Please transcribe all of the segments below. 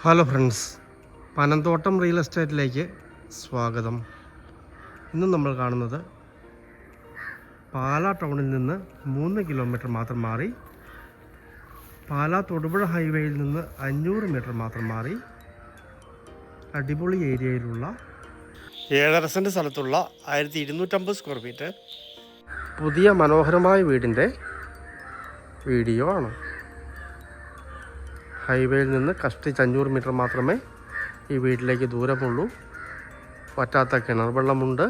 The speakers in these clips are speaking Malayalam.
ഹലോ ഫ്രണ്ട്സ് പനന്തോട്ടം റിയൽ എസ്റ്റേറ്റിലേക്ക് സ്വാഗതം. ഇന്ന് നമ്മൾ കാണുന്നത് പാലാ ടൗണിൽ നിന്ന് മൂന്ന് കിലോമീറ്റർ മാത്രം മാറി പാലാ തൊടുപുഴ ഹൈവേയിൽ നിന്ന് അഞ്ഞൂറ് മീറ്റർ മാത്രം മാറി അടിപൊളി ഏരിയയിലുള്ള ഏഴര സെന്റ് സ്ഥലത്തുള്ള ആയിരത്തി ഇരുന്നൂറ്റമ്പത് സ്ക്വയർ ഫീറ്റ് പുതിയ മനോഹരമായ വീടിന്റെ വീഡിയോ ആണ്. ഹൈവേയിൽ നിന്ന് കഷ്ടിച്ച് അഞ്ഞൂറ് മീറ്റർ മാത്രമേ ഈ വീട്ടിലേക്ക് ദൂരമുള്ളൂ പറ്റാത്ത കിണർ വെള്ളമുണ്ട്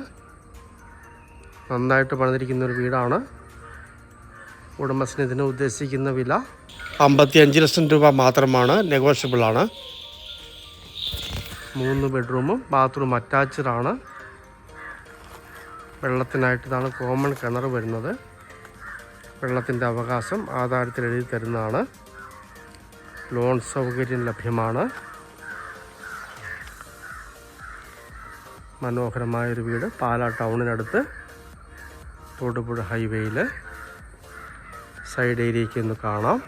നന്നായിട്ട് പണിതിരിക്കുന്ന ഒരു വീടാണ്. ഉടമസ്ഥന് ഇതിന് ഉദ്ദേശിക്കുന്ന വില അമ്പത്തി അഞ്ച് ലക്ഷം രൂപ മാത്രമാണ്. നെഗോഷ്യബിൾ ആണ്. മൂന്ന് ബെഡ്റൂമും ബാത്റൂം അറ്റാച്ച്ഡ് ആണ്. വെള്ളത്തിനായിട്ട് ഇതാണ് കോമൺ കിണർ വരുന്നത്. വെള്ളത്തിന്റെ അവകാശം ആധാരത്തിൽ എഴുതി തരുന്നതാണ്. ലോൺ സൗകര്യം ലഭ്യമാണ്. മനോഹരമായൊരു വീട് പാലാ ടൗണിനടുത്ത് തൊടുപുഴ ഹൈവേയിൽ സൈഡ് ഏരിയയ്ക്ക് ഒന്ന് കാണാം.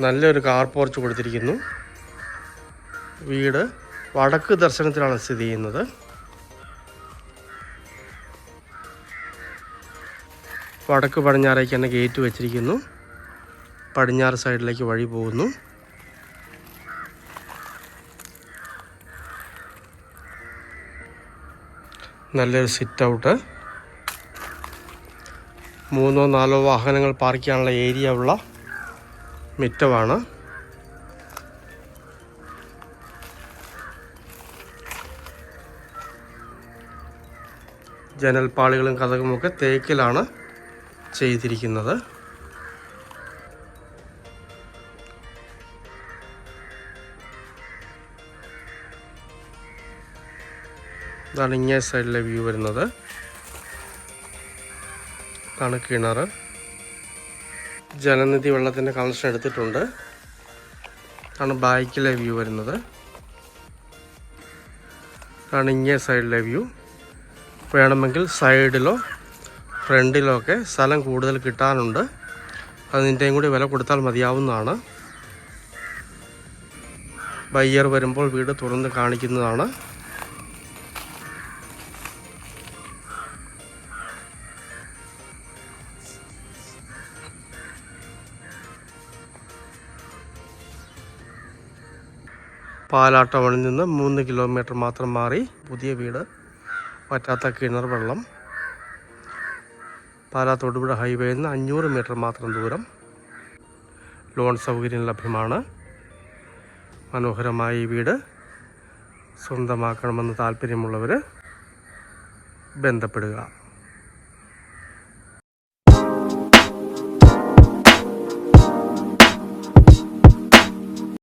നല്ലൊരു കാർ പോർച്ച് കൊടുത്തിരിക്കുന്നു. വീട് വടക്ക് ദർശനത്തിലാണ് സ്ഥിതി ചെയ്യുന്നത്. വടക്ക് പടിഞ്ഞാറേക്ക് തന്നെ ഗേറ്റ് വെച്ചിരിക്കുന്നു. പടിഞ്ഞാറ് സൈഡിലേക്ക് വഴി പോകുന്നു. നല്ലൊരു സിറ്റ് ഔട്ട് മൂന്നോ നാലോ വാഹനങ്ങൾ പാർക്ക് ചെയ്യാനുള്ള ഏരിയ ഉള്ള മിറ്റമാണ്. ജനൽപ്പാളികളും കഥകുമൊക്കെ തേക്കിലാണ്. ചെയ്തിരിക്കുന്നത്. ഇതാണ് ഇങ്ങേ സൈഡിലെ വ്യൂ വരുന്നത്. ഇതാണ് കിണർ. ജലനിധി വെള്ളത്തിന്റെ കണക്ഷൻ എടുത്തിട്ടുണ്ട്. ഇതാണ് ബാക്കിലെ വ്യൂ വരുന്നത്. ഇതാണ് ഇങ്ങേ സൈഡിലെ വ്യൂ. വേണമെങ്കിൽ സൈഡിലോ ഫ്രണ്ടിലോ ഒക്കെ സ്ഥലം കൂടുതൽ കിട്ടാനുണ്ട്. അതിന്റെയും കൂടി വില കൊടുത്താൽ മതിയാവുന്നതാണ്. ബയ്യർ വരുമ്പോൾ വീട് തുറന്ന് കാണിക്കുന്നതാണ്. പാലാട്ടവണിൽ നിന്ന് മൂന്ന് കിലോമീറ്റർ മാത്രം മാറി പുതിയ വീട് പറ്റാത്ത കിണർ വെള്ളം. പാലാ തൊടുപുഴ ഹൈവേയിൽ നിന്ന് അഞ്ഞൂറ് മീറ്റർ മാത്രം ദൂരം ലോൺ സൗകര്യം ലഭ്യമാണ്. മനോഹരമായ ഈ വീട് സ്വന്തമാക്കണമെന്ന് താല്പര്യമുള്ളവർ ബന്ധപ്പെടുക.